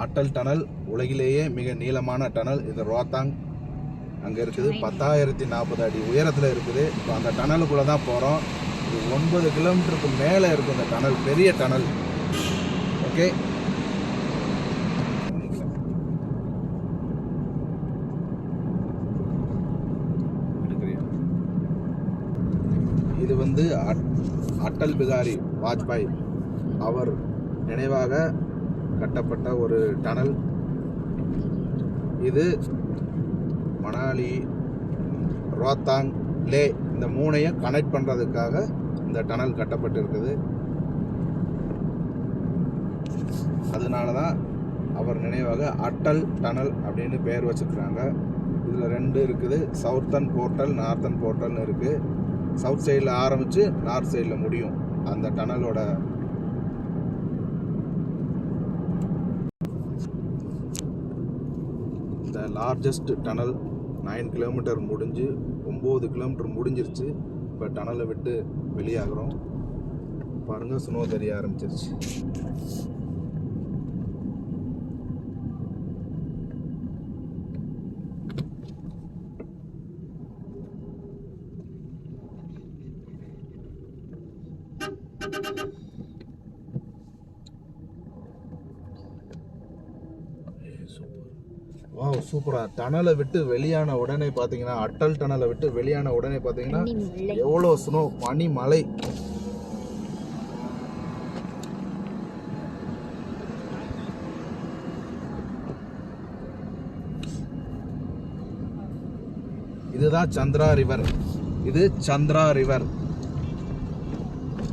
Atal tunnel உலகிலேயே மிக நீளமான டனல். இது ரோத்தாங். அங்கே இருக்குது. பத்தாயிரத்தி நாற்பது அடி உயரத்தில் இருக்குது. இப்போ அந்த டனலுக்குள்ளே தான் போகிறோம் இது ஒன்பது கிலோமீட்டருக்கு மேலே இருக்கும் இந்த டனல். பெரிய டனல். ஓகே? இது வந்து அட்- அட்டல் பிகாரி வாஜ்பாய். அவர் நினைவாக கட்டப்பட்ட ஒரு டனல். இது மணாலி ரோத்தாங் லே இந்த மூணையும் கனெக்ட் பண்ணுறதுக்காக இந்த டனல் கட்டப்பட்டிருக்குது. அதனால தான் அவர் நினைவாக அட்டல் டனல் அப்படின்னு பெயர் வச்சுருக்குறாங்க. இதில் ரெண்டு இருக்குது. சவுத்தன் போர்ட்டல் நார்த்தன் போர்ட்டல்னு இருக்குது சவுத் சைடில் ஆரம்பித்து நார்த் சைடில் முடியும் அந்த டனலோட லார்ஜஸ்ட் டனல் நைன் கிலோமீட்டர் முடிஞ்சு ஒம்பது கிலோமீட்டர் முடிஞ்சிருச்சு. இப்போ டனலை விட்டு வெளியாகிறோம். பாருங்கள் ஸ்னோ தெரிய ஆரம்பிச்சிருச்சு. வா சூப்பரா டனலை விட்டு வெளியான உடனே பார்த்தீங்கன்னா அட்டல் டனலை விட்டு வெளியான உடனே பார்த்தீங்கன்னா எவ்வளோ ஸ்னோ பனி மலை இதுதான் சந்திரா ரிவர் இது சந்திரா ரிவர்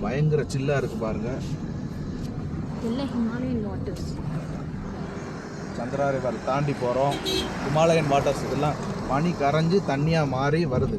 பயங்கர சில்லா இருக்கு பாருங்க. சந்திரா ரிவர் தாண்டி போகிறோம் ஹிமாலயன் வாட்டர்ஸ் இதெல்லாம் பனி கரைஞ்சு தண்ணியாக மாறி வருது.